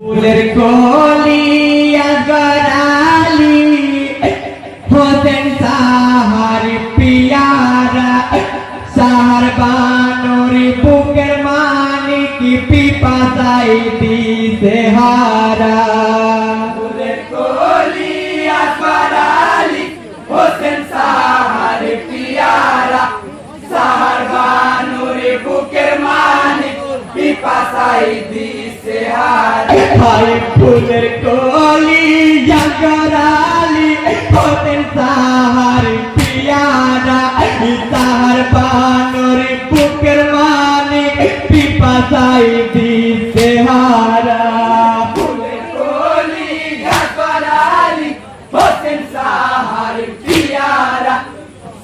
ফুলের কলি আগরালি হোসেন সাহার পিয়ারা সাহার বানরি বুকের মানিক পিপাসাই দিছে হারা পিপাসাই দিছে হারা হাই ফুলের কলি জাগরালি হোতেন সাহার পিয়ারা সাহার বানর বুকের মানিক পিপাসাই দিছে হারা ফুলের কলি জাগরালি হোতেন সাহার পিয়ারা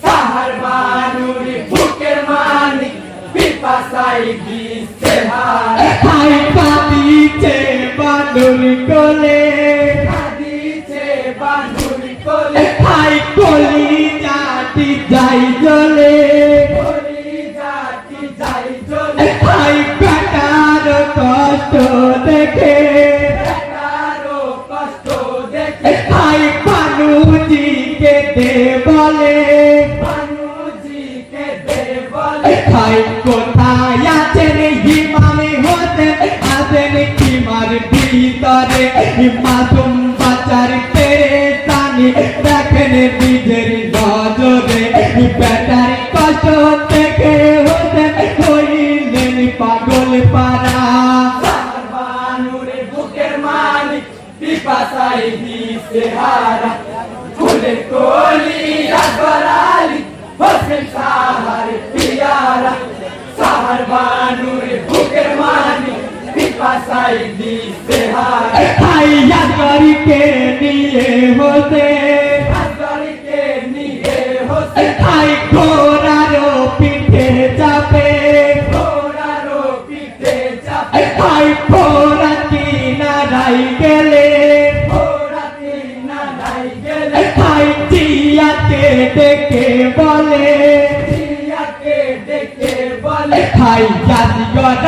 সাহার বানর বুকের মানিক পিপাসাই দিছে হারা হাই কাঁদিছে বানুর কোলে। কাঁদিছে বানুর কোলে। হাই কলি জাতি যাই জলে কলি জাতি যাই জলে হাই কাটার কষ্ট দেখে। হাই বানুজিকে দে বলে। বানুজিকে দে বলে। হাই ভিতরে মাসুম বাচ্চার পেরেশানি, দেখেন নিজের নজরে। বেটার কষ্ট থেকে হইলেন পাগল পারা বুকের মালিক পিপাসাই হারা। হাইয়া করিকে নিয়ে হোসে করিকে নিয়ে হোসে হাই ঘোড়ারও পিঠে চাপে ঘোড়ারও পিঠে চাপে হাই ঘোড়া কিনারাই গেলে ঘোড়া কিনারাই গেলে হাই জিয়াকে ডেকে বলে ডেকে বলে হাই জাতি গড়া মারি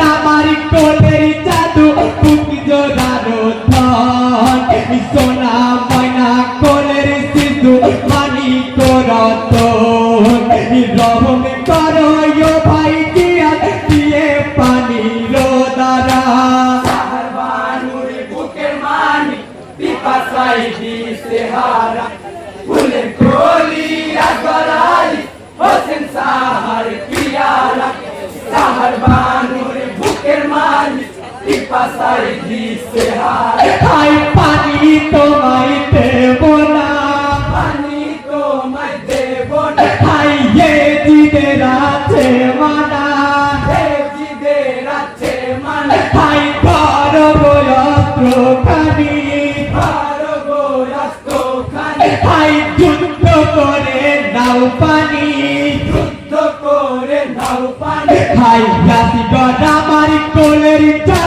রহম করো ভাই দিয়া দিয়ে পানি রোদারা বানুরে বুকের মানি পিপাসাই দিছে হারা। ফুলের কলি আগরালি হোসেন সাহার পিয়ারা সাহার বানুরে বুকের মানি পিপাসাই দিছে হারা। খাই পানি তোমায় দেব না। দেব না খাই এ আছে মানা এ আছে মানা। খাই বড় বয়স্ত্র খানি বড় বয়স্ত্র খানি খাই যুদ্ধ করে নাও পানি। যুদ্ধ করে নাও পানি। খাই রাতি গড়া মারি কোলের জাদু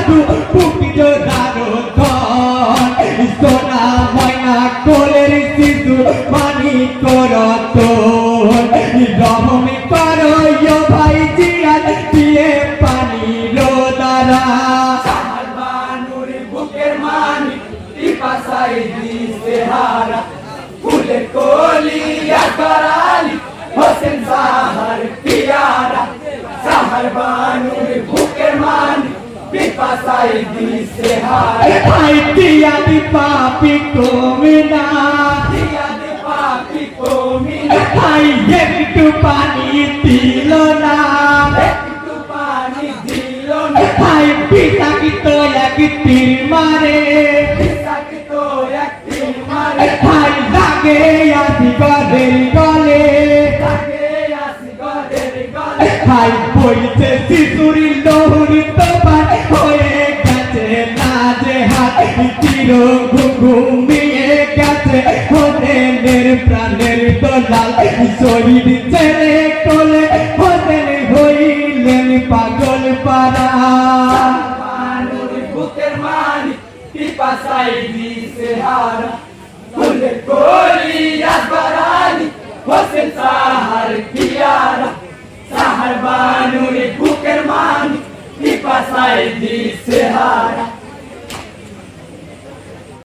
পানি করত রহম করো ভাই দিয়ে পানি রোদারা বানুরে বুকের মানি পিপাসাই দিছে হারা ফুলের কলি করালি হোসেন সাহার পিয়ারা সাহার বানুরে বুকের মানি পিপাসাই দিছে হারা ভাই দিয়া পাপি না একটু পানি দিল না। একটু পানি দিল না ভাই তো তীর মারে? তো লাগে আসি গলে গলে। ভাই বইছে শিশুরি লহুরি তোমার হয়ে গেছে না যে হাত। ঘুমিয়ে দলাল শরীর ছেড়ে তোলে হতেন হইলেন পাগল পারা বুকের সাহার কিয়ারা বানুরে বুকের মানি পিপাসাই দিছে হারা